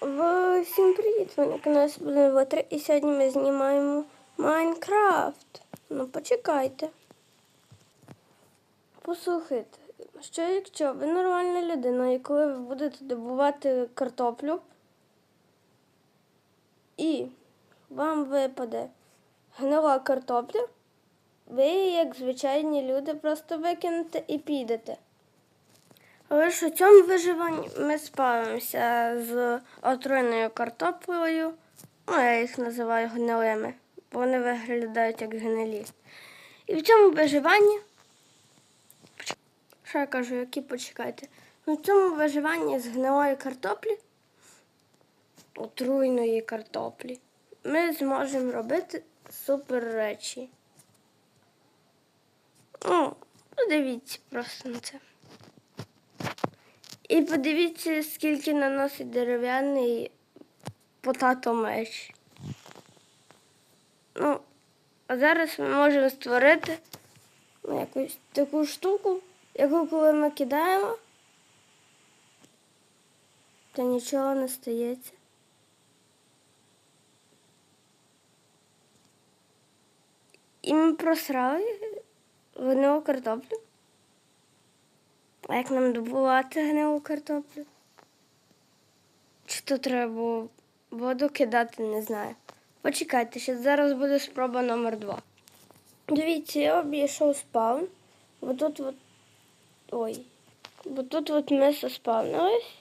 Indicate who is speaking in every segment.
Speaker 1: Всім привіт! Ви на каналі Сподіватри і сьогодні ми знімаємо Майнкрафт. Ну почекайте. Послухайте, що якщо ви нормальна людина, і коли ви будете добувати картоплю, і вам випаде гнила картопля, ви, як звичайні люди, просто викинете і підете. Ж у цьому виживанні ми справимося з отруєною картоплею. Ну, я їх називаю гнилими, бо вони виглядають як гнилі. І в цьому виживанні. Що я кажу, які почекайте? Ну, в цьому виживанні з гнилої картоплі, отруйної картоплі, ми зможемо робити супер речі. Ну, подивіться просто на це. І подивіться, скільки наносить дерев'яний потато меч. Ну, а зараз ми можемо створити ну, якусь таку штуку, яку коли ми кидаємо, то нічого не стається. І ми просрали гнилу картоплю. А як нам добувати гнилу картоплю? Чи то треба було воду кидати, не знаю. Почекайте, ще зараз буде спроба номер два. Дивіться, я обійшов спаун. Бо тут от. Ой. Бо тут от ми заспавнились.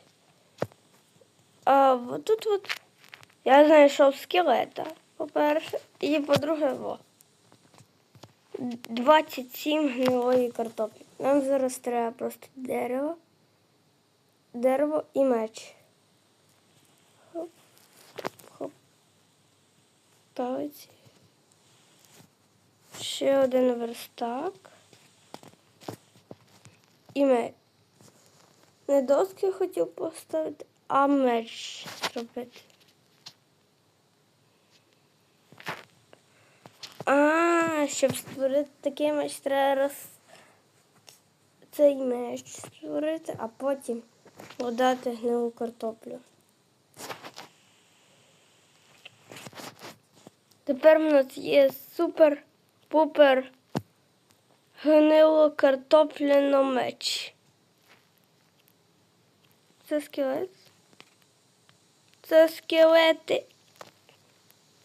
Speaker 1: А от тут от я знайшов скелета, по-перше, і по-друге, во. 27 гнилої картоплі. Нам зараз треба просто дерево, дерево і меч. Хоп, хоп. Палиці. Ще один верстак. І меч. Не доски хотів поставити, а меч зробити. А, щоб створити такий меч, треба роз... цей меч створити, а потім подати гнилу картоплю. Тепер в нас є супер-пупер гнило картопляно меч. Це скелет. Це скелети.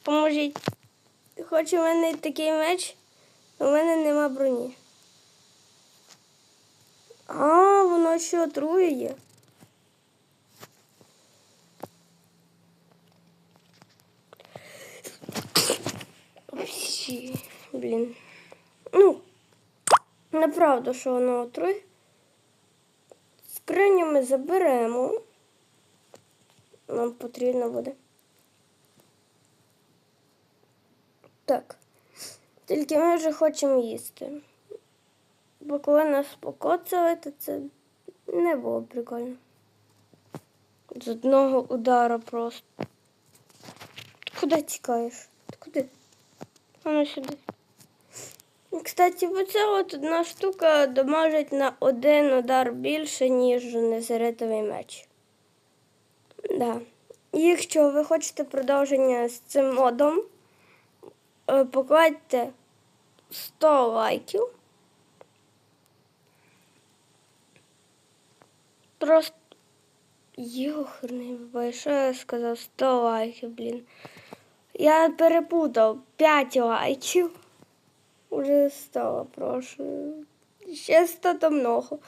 Speaker 1: Поможіть. Хоч у мене такий меч, у мене нема броні. А, воно ще отруює. Всі, блін. Ну, неправда, що воно отрує. Скриню ми заберемо. Нам потрібно буде. Так. Тільки ми вже хочемо їсти. Бо коли нас покоцали, то це не було прикольно. З одного удара просто. Куди тікаєш? Куди? А ну сюди. Кстати, оця от одна штука дамажить на один удар більше, ніж незаритовий меч. Да. Якщо ви хочете продовження з цим модом, е, покладьте 100 лайків. Просто Йохарний бабай, що я сказав 100 лайків, блін. Я перепутав 5 лайків. Уже 100, прошу. Ще 100 то много.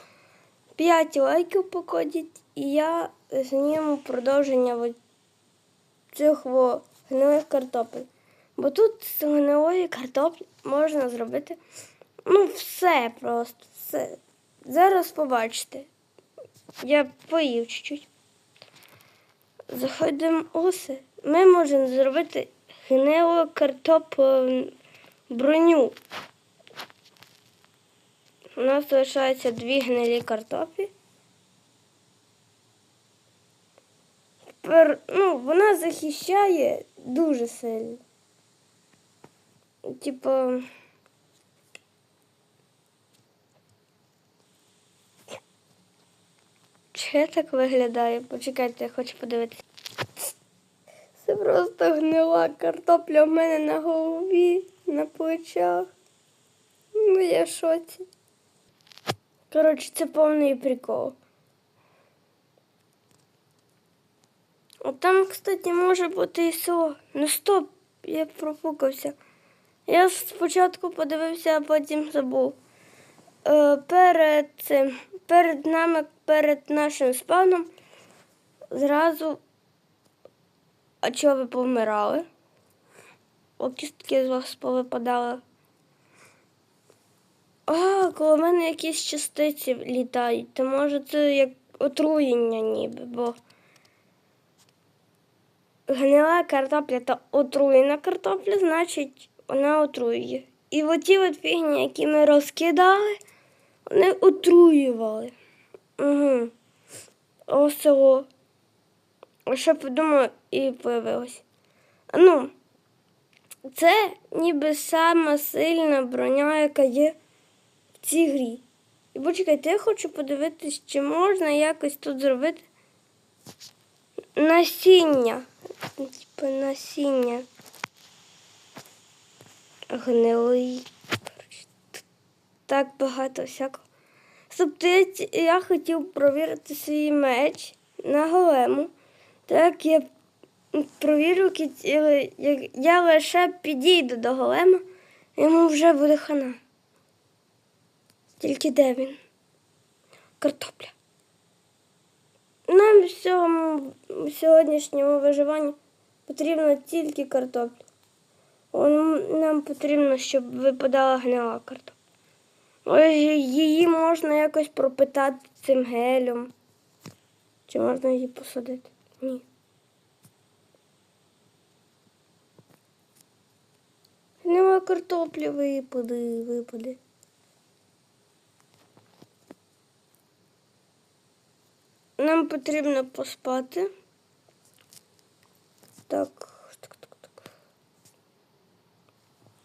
Speaker 1: 5 лайків покладіть, і я зніму продовження цих во гнилих картопель. Бо тут з гнилої картоплі можна зробити ну, все просто, все. Зараз побачите. Я поїв чуть-чуть. Заходимо усе. Ми можемо зробити гнилу картоплю броню. У нас залишається дві гнилі картоплі. Тепер, ну, вона захищає дуже сильно. Типу. Чи так виглядає? Почекайте, я хочу подивитися. Це просто гнила картопля в мене на голові, на плечах. Ну, я шоці. Коротше, це повний прикол. От там, кстати, може бути і село. Ну стоп, я профукався. Я спочатку подивився, а потім забув. Е, перед цим, перед нами, перед нашим спавном, зразу. А чого ви повмирали? О, кістки з вас повипадали. А, коло мене якісь частиці літають. То може це як отруєння ніби, бо гнила картопля та отруєна картопля, значить вона отруює. І оті от фігні, які ми розкидали, вони отруювали. Угу. Ось село. Що подумала і появилось. Ну, це ніби сама сильна броня, яка є в цій грі. І почекайте, я хочу подивитись, чи можна якось тут зробити насіння. Типу насіння. Гнилий. Так багато всякого. Тобто я, хотів провірити свій меч на голему. Так я провірю, як я лише підійду до голема, йому вже буде хана. Тільки де він? Картопля. Нам в сьогоднішньому виживанні потрібно тільки картопля. Нам потрібно, щоб випадала гнила картопля. Її можна якось пропитати цим гелем. Чи можна її посадити? Ні. Нема картоплі, випади, випади. Нам потрібно поспати. Так, так, так. Ну,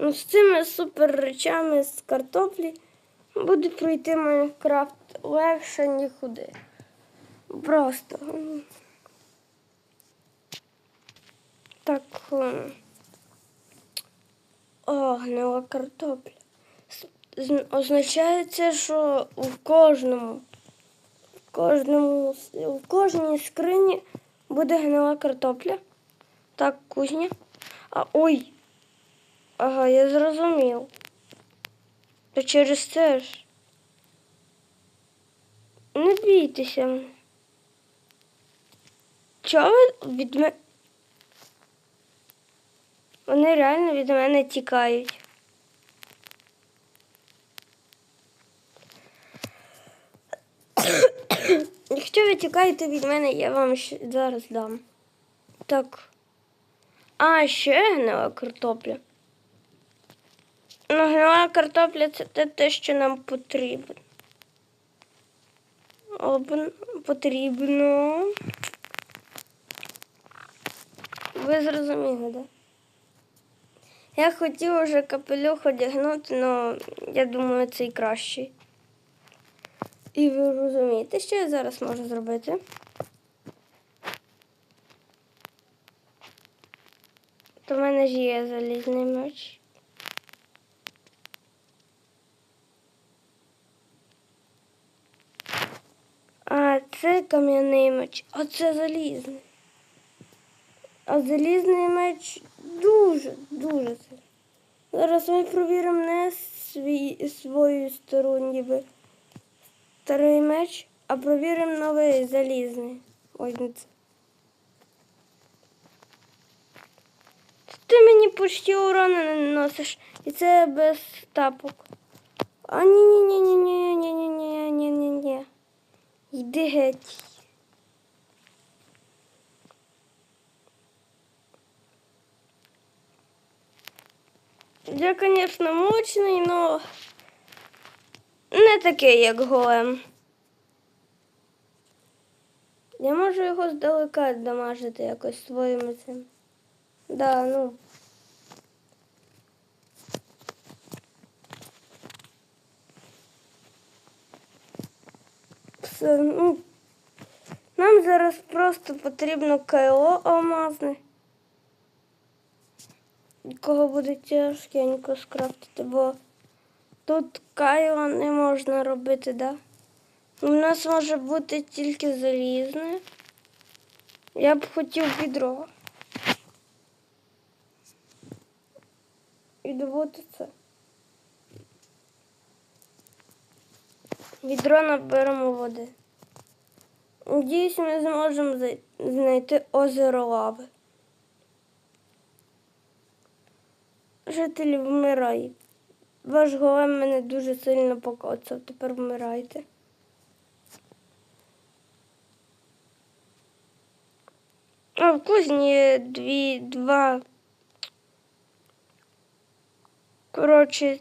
Speaker 1: З цими супер речами з картоплі буде пройти Майнкрафт легше нікуди. Просто. Так. О, гнила картопля. С- з- Означає це, що в кожному, в кожному, в кожній скрині буде гнила картопля. Так, кузня. А ой. Ага, я зрозумів. То через це ж. Не бійтеся. Чого ви від мене? Вони реально від мене тікають. Якщо ви тікаєте від мене, я вам ще зараз дам. Так. А, ще гнила картопля. Ну, гнила картопля це те, те, що нам потрібно. Потрібно. Ви зрозуміли, так? Я хотів уже капелюх одягнути, але я думаю, цей кращий. І ви розумієте, що я зараз можу зробити? То в мене ж є залізний меч. А це кам'яний меч, а це залізний. А залізний меч дуже, дуже сильний. Зараз ми провіримо не свій, свою стару ніби старий меч, а провіримо новий залізний. Ось це. Ти мені почти урону не наносиш, і це без тапок. А ні Йди геть. Я, звісно, мощний, але не такий, як голем. Я можу його здалека дамажити якось своїми цим. Да, ну. Ну. Нам зараз просто потрібно КО алмазне. Кого буде тяжкенько скрафтити, бо тут кайла не можна робити, да? У нас може бути тільки залізне. Я б хотів відро. І добути це. Відро наберемо води. Надіюсь, ми зможемо знайти озеро лави. Жителі вмирають. Ваш голем мене дуже сильно покоцав. Тепер вмирайте. А в кузні дві, два. Коротше.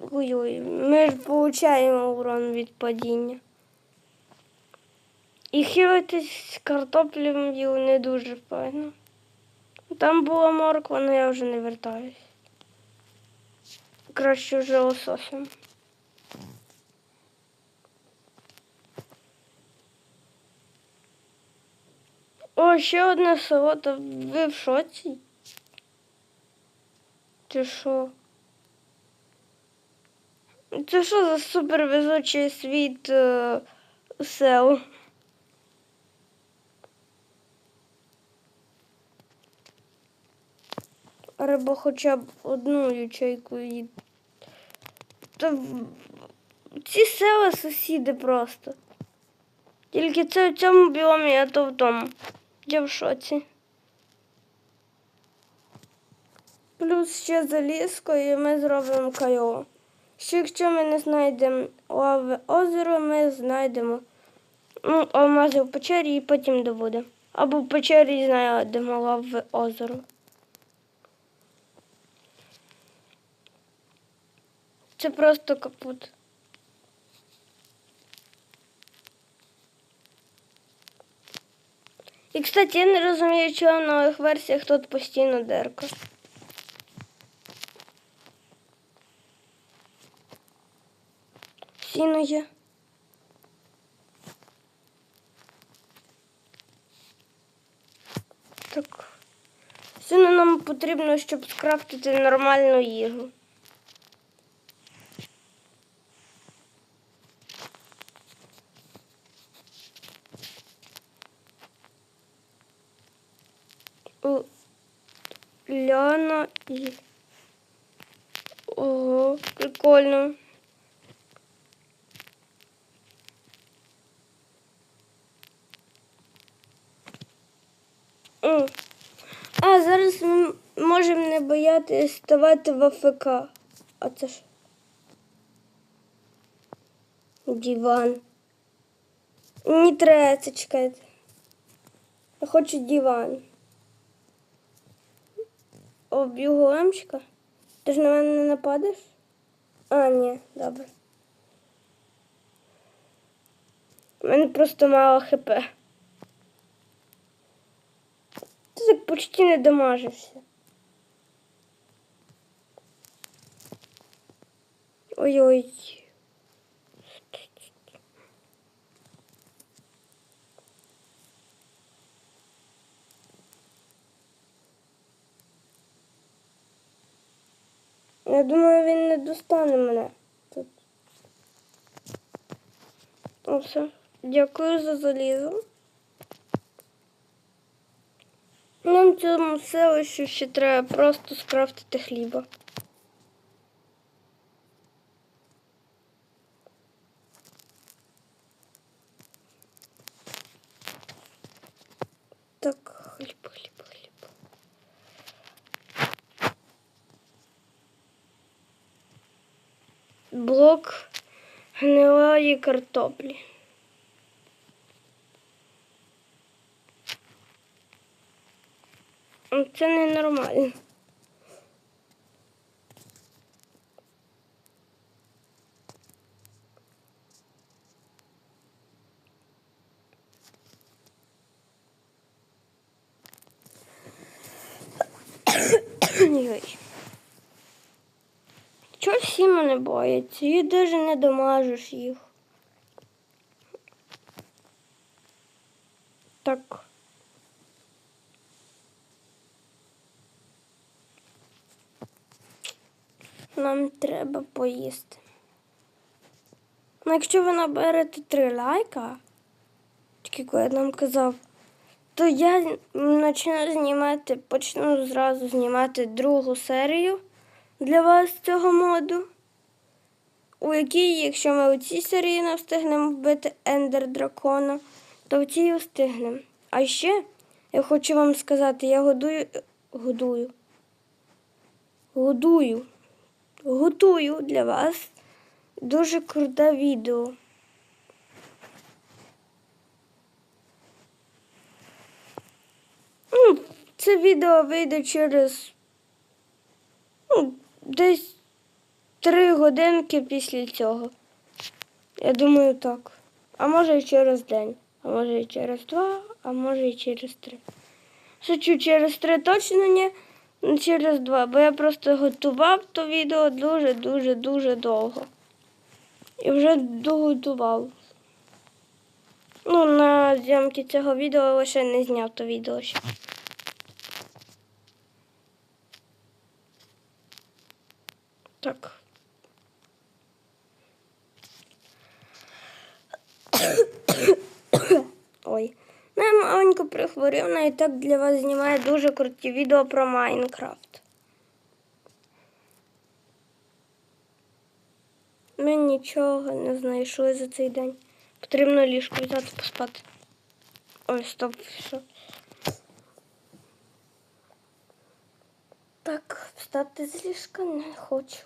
Speaker 1: Ой-ой, ми ж получаємо урон від падіння. І хилитись картоплею не дуже файно. Там була морква, але я вже не вертаюсь. Краще вже лососем. О, ще одне село, то ви в шоці? Чи що? Це що за супервезучий світ е, сел? Риба хоча б одну ячейку їд. Та ці села сусіди просто. Тільки це в цьому біомі, а то в тому. Я в шоці. Плюс ще залізко і ми зробимо кайо. Ще якщо ми не знайдемо лаве озеро, ми знайдемо ну, алмази в печері і потім добудемо. Або в печері знайдемо лаве озеро. Це просто капут. І, кстати, я не розумію, чого в нових версіях тут постійно дерка. Сіно. Так. Сіно нам потрібно, щоб скрафтити нормальну їжу. Ляна і. Ого, прикольно. О. Зараз ми можемо не боятися ставати в АФК. А це ж. Диван. Не треба це чекайте. Я хочу диван. Об'ю големчика? Ти ж на мене не нападеш? А, ні, добре. У мене просто мало хп. Ти так почти не дамажився. Ой-ой. Я думаю, він не достане мене тут. Ну, все. Дякую за залізо. Нам цьому селищу ще треба просто скрафтити хліба. Так, хліб, хліб, хліб. Блок гнилої картоплі. Це ненормально. Ой. Чого всі мене бояться? І навіть не домажеш їх. Так. Нам поїсти. Ну, якщо ви наберете три лайка, я нам казав, то я почну знімати, почну зразу знімати другу серію для вас цього моду, у якій, якщо ми у цій серії не встигнемо вбити ендер дракона, то в цій встигнемо. А ще я хочу вам сказати, я годую, годую, годую, готую для вас дуже круте відео. Ну, це відео вийде через ну, десь три годинки після цього. Я думаю, так. А може і через день, а може і через два, а може і через три. Шучу, через три точно ні, через два, бо я просто готував то відео дуже-дуже дуже довго. І вже доготував. Ну, на зйомки цього відео лише не зняв то відео ще. Так. Ой. Я маленько прихворів, і так для вас знімаю дуже круті відео про Майнкрафт. Ми нічого не знайшли за цей день. Потрібно ліжко взяти поспати. Ой, стоп, що. Так, встати з ліжка не хочу.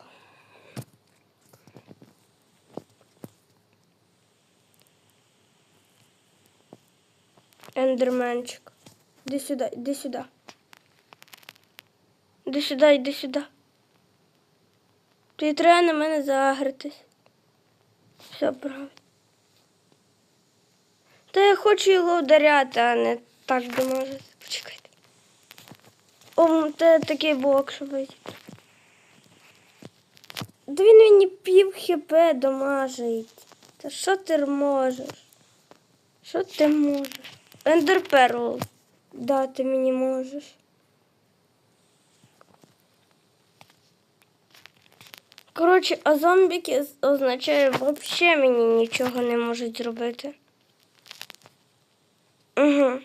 Speaker 1: Ендерменчик. Іди сюди, іди сюди. Іди сюди, іди сюди. Тобі треба на мене загритись. Все правильно. Та я хочу його ударяти, а не так домажити. Почекайте. О, це такий блок, щоб вийти. Да він мені пів хп домажить. Та що ти можеш? Що ти можеш? Ендерперл дати мені можеш. Коротше, а зомбіки означає взагалі мені нічого не можуть зробити. Угу.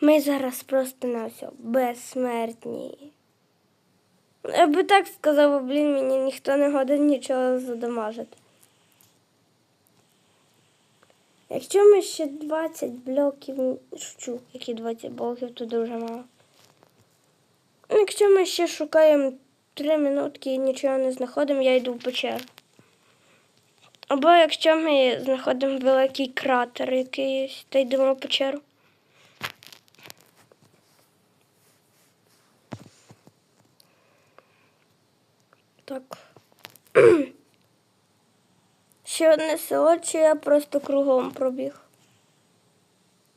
Speaker 1: Ми зараз просто на все безсмертні. Я би так сказав, блін, мені ніхто не годен нічого задамажити. Якщо ми ще 20 блоків, шучу, які 20 блоків, то дуже мало. Ну, Якщо ми ще шукаємо 3 минутки і нічого не знаходимо, я йду в печеру. Або якщо ми знаходимо великий кратер якийсь, то йдемо в печеру. Так. Ще одне село, чи я просто кругом пробіг.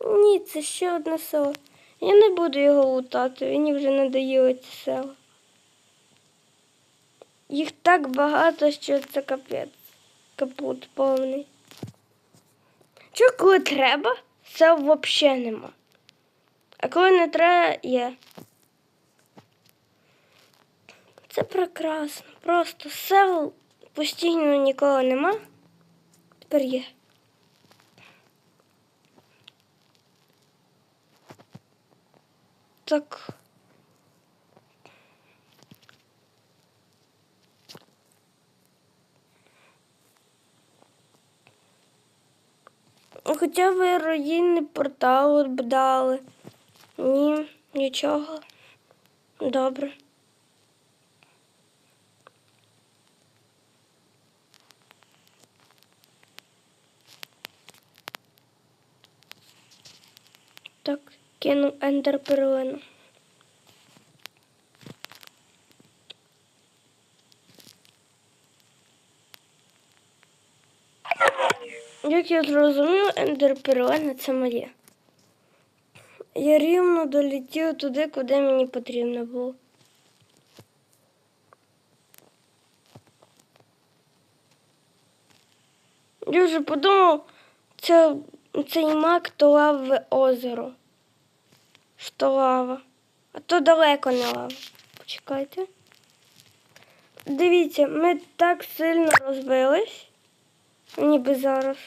Speaker 1: Ні, це ще одне село. Я не буду його лутати, мені вже надоїли ці села. Їх так багато, що це капець. Капут повний. Що коли треба, сел взагалі нема. А коли не треба, є. Це прекрасно. Просто сел постійно ніколи нема. Тепер є. Так. Хоча б руїнний портал б дали. Ні, нічого. Добре. Так, кину ендер перлину. Як я зрозумів, ендер перлина це моє. Я рівно долетів туди, куди мені потрібно було. Я вже подумав, це цей мак то лавове озеро. Що лава. А то далеко не лава. Почекайте. Дивіться, ми так сильно розбились, ніби зараз.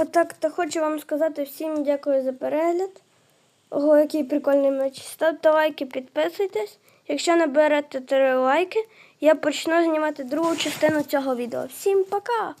Speaker 1: Отак, то хочу вам сказати всім дякую за перегляд. Ого, який прикольний меч. Ставте лайки, підписуйтесь. Якщо наберете три лайки, я почну знімати другу частину цього відео. Всім пока!